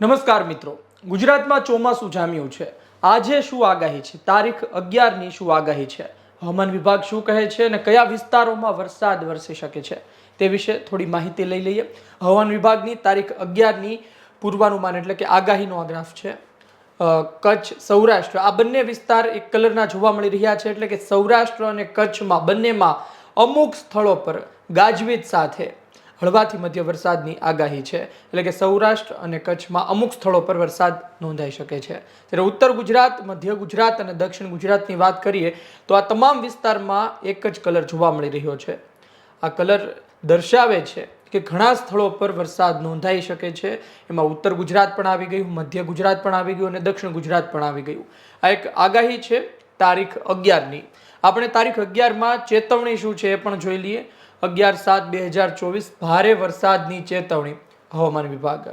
નમસ્કાર મિત્રો. ગુજરાતમાં ચોમાસું જામ્યું છે. આજે શું આગાહી છે? તારીખ અગિયારની શું આગાહી છે? હવામાન વિભાગ શું કહે છે અને કયા વિસ્તારોમાં વરસાદ વરસી શકે છે? તે વિશે થોડી માહિતી લઈ લઈએ. હવામાન વિભાગની તારીખ અગિયારની પૂર્વાનુમાન એટલે કે આગાહીનો આ ગ્રાફ છે. કચ્છ, સૌરાષ્ટ્ર આ બંને વિસ્તાર એક કલરના જોવા મળી રહ્યા છે એટલે કે સૌરાષ્ટ્ર અને કચ્છમાં બંનેમાં અમુક સ્થળો પર ગાજવીજ સાથે હળવાથી મધ્ય વરસાદની આગાહી છે. એટલે કે સૌરાષ્ટ્ર અને કચ્છમાં અમુક સ્થળો પર વરસાદ નોંધાઈ શકે છે. જ્યારે ઉત્તર ગુજરાત, મધ્ય ગુજરાત અને દક્ષિણ ગુજરાતની વાત કરીએ, તો આ તમામ વિસ્તારમાં એક જ કલર જોવા મળી રહ્યો છે. આ કલર દર્શાવે છે કે ઘણા સ્થળો પર વરસાદ નોંધાઈ શકે છે. એમાં ઉત્તર ગુજરાત પણ આવી ગયું, મધ્ય ગુજરાત પણ આવી ગયું અને દક્ષિણ ગુજરાત પણ આવી ગયું. આ એક આગાહી છે તારીખ અગિયારની. આપણે તારીખ અગિયારમાં ચેતવણી શું છે એ પણ જોઈ લઈએ. અગિયાર સાત બે હજાર ચોવીસ ભારે વરસાદની ચેતવણી હવામાન વિભાગ.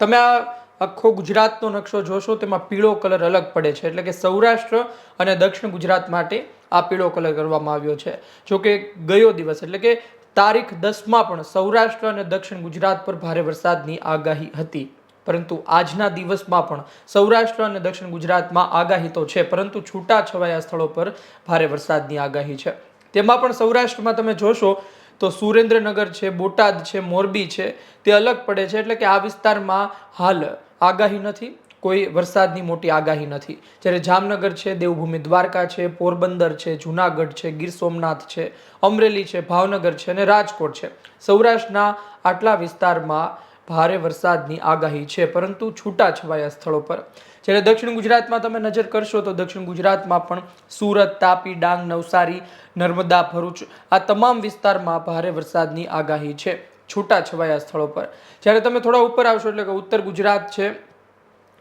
તમે આ આખો ગુજરાતનો નકશો જોશો તેમાં પીળો કલર અલગ પડે છે. એટલે કે સૌરાષ્ટ્ર અને દક્ષિણ ગુજરાત માટે આ પીળો કલર કરવામાં આવ્યો છે. જો કે ગયો દિવસ, એટલે કે તારીખ દસમાં પણ સૌરાષ્ટ્ર અને દક્ષિણ ગુજરાત પર ભારે વરસાદની આગાહી હતી. પરંતુ આજના દિવસમાં પણ સૌરાષ્ટ્ર અને દક્ષિણ ગુજરાતમાં આગાહી તો છે, પરંતુ છૂટા છવાયા સ્થળો પર ભારે વરસાદની આગાહી છે. તેમાં પણ સૌરાષ્ટ્રમાં તમે જોશો તો સુરેન્દ્રનગર છે, બોટાદ છે, મોરબી છે, તે અલગ પડે છે એટલે કે આ વિસ્તારમાં હાલ આગાહી નથી, કોઈ વરસાદની મોટી આગાહી નથી. જ્યારે જામનગર છે, દેવભૂમિ દ્વારકા છે, પોરબંદર છે, જુનાગઢ છે, ગીર સોમનાથ છે, અમરેલી છે, ભાવનગર છે અને રાજકોટ છે. સૌરાષ્ટ્રના આટલા વિસ્તારમાં ભારે વરસાદની આગાહી છે, પરંતુ છૂટા છવાયા સ્થળો પર. જ્યારે દક્ષિણ ગુજરાતમાં તમે નજર કરશો તો દક્ષિણ ગુજરાતમાં પણ સુરત, તાપી, ડાંગ, નવસારી, નર્મદા, ભરૂચ આ તમામ વિસ્તારમાં ભારે વરસાદની આગાહી છે છૂટા છવાયા સ્થળો પર. જ્યારે તમે થોડા ઉપર આવશો એટલે કે ઉત્તર ગુજરાત છે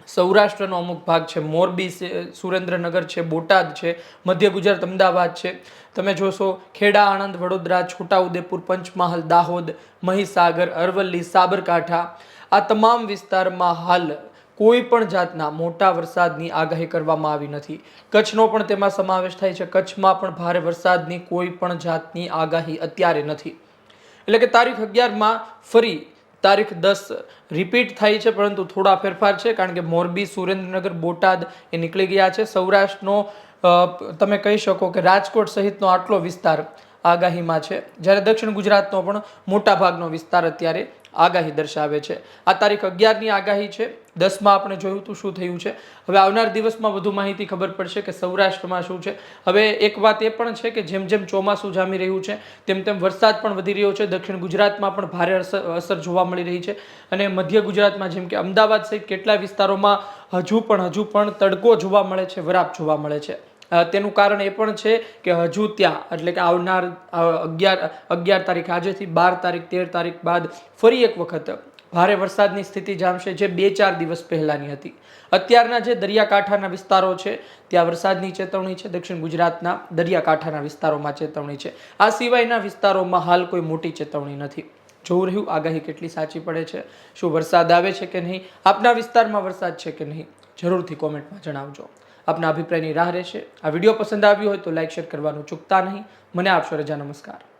સૌરાષ્ટ્રનો અમુક ભાગ છે. મોરબી છે, સુરેન્દ્રનગર છે, બોટાદ છે, મધ્ય ગુજરાત, અમદાવાદ છે. તમે જોશો, ખેડા, આણંદ, વડોદરા, છોટાઉદેપુર, પંચમહાલ, દાહોદ, મહીસાગર, અરવલ્લી, સાબરકાંઠા. આ તમામ વિસ્તારમાં હાલ કોઈ પણ જાતના મોટા વરસાદની આગાહી કરવામાં આવી નથી. કચ્છનો પણ તેમાં સમાવેશ થાય છે. કચ્છમાં પણ ભારે વરસાદની કોઈ પણ જાતની આગાહી અત્યારે નથી. એટલે કે તારીખ અગિયારમાં ફરી તારીખ દસ રિપીટ થાય છે, પરંતુ થોડા ફેરફાર છે, કારણ કે મોરબી, સુરેન્દ્રનગર, બોટાદ એ નીકળી ગયા છે. સૌરાષ્ટ્રનો તમે કહી શકો કે રાજકોટ સહિતનો આટલો વિસ્તાર આગાહીમાં છે. જ્યારે દક્ષિણ ગુજરાતનો પણ મોટાભાગનો વિસ્તાર અત્યારે આગાહી દર્શાવે છે. આ તારીખ અગિયારની આગાહી છે. દસમાં આપણે જોયું હતું શું થયું છે. હવે આવનાર દિવસમાં વધુ માહિતી ખબર પડશે કે સૌરાષ્ટ્રમાં શું છે. હવે એક વાત એ પણ છે કે જેમ જેમ ચોમાસું જામી રહ્યું છે, તેમ તેમ વરસાદ પણ વધી રહ્યો છે. દક્ષિણ ગુજરાતમાં પણ ભારે અસર જોવા મળી રહી છે અને મધ્ય ગુજરાતમાં જેમ કે અમદાવાદ સહિત કેટલા વિસ્તારોમાં હજુ પણ હજુ પણ તડકો જોવા મળે છે, વરાપ જોવા મળે છે. તેનું કારણ એ પણ છે કે હજુ ત્યાં, એટલે કે આવનાર અગિયાર અગિયાર તારીખ, આજેથી બાર તારીખ, તેર તારીખ બાદ ફરી એક વખત ભારે વરસાદની સ્થિતિ જામશે જે બે ચાર દિવસ પહેલાંની હતી. અત્યારના જે દરિયાકાંઠાના વિસ્તારો છે, ત્યાં વરસાદની ચેતવણી છે. દક્ષિણ ગુજરાતના દરિયાકાંઠાના વિસ્તારોમાં ચેતવણી છે. આ સિવાયના વિસ્તારોમાં હાલ કોઈ મોટી ચેતવણી નથી. જોવું રહ્યું, આગાહી કેટલી સાચી પડે છે? શું વરસાદ આવે છે કે નહીં? આપના વિસ્તારમાં વરસાદ છે કે નહીં? જરૂરથી કોમેન્ટમાં જણાવજો. આપના અભિપ્રાયની રાહ રહેશે. આ વીડિયો પસંદ આવ્યો હોય તો લાઇક શેર કરવાનું ચૂકતા નહીં. મને આપશો રજા. નમસ્કાર.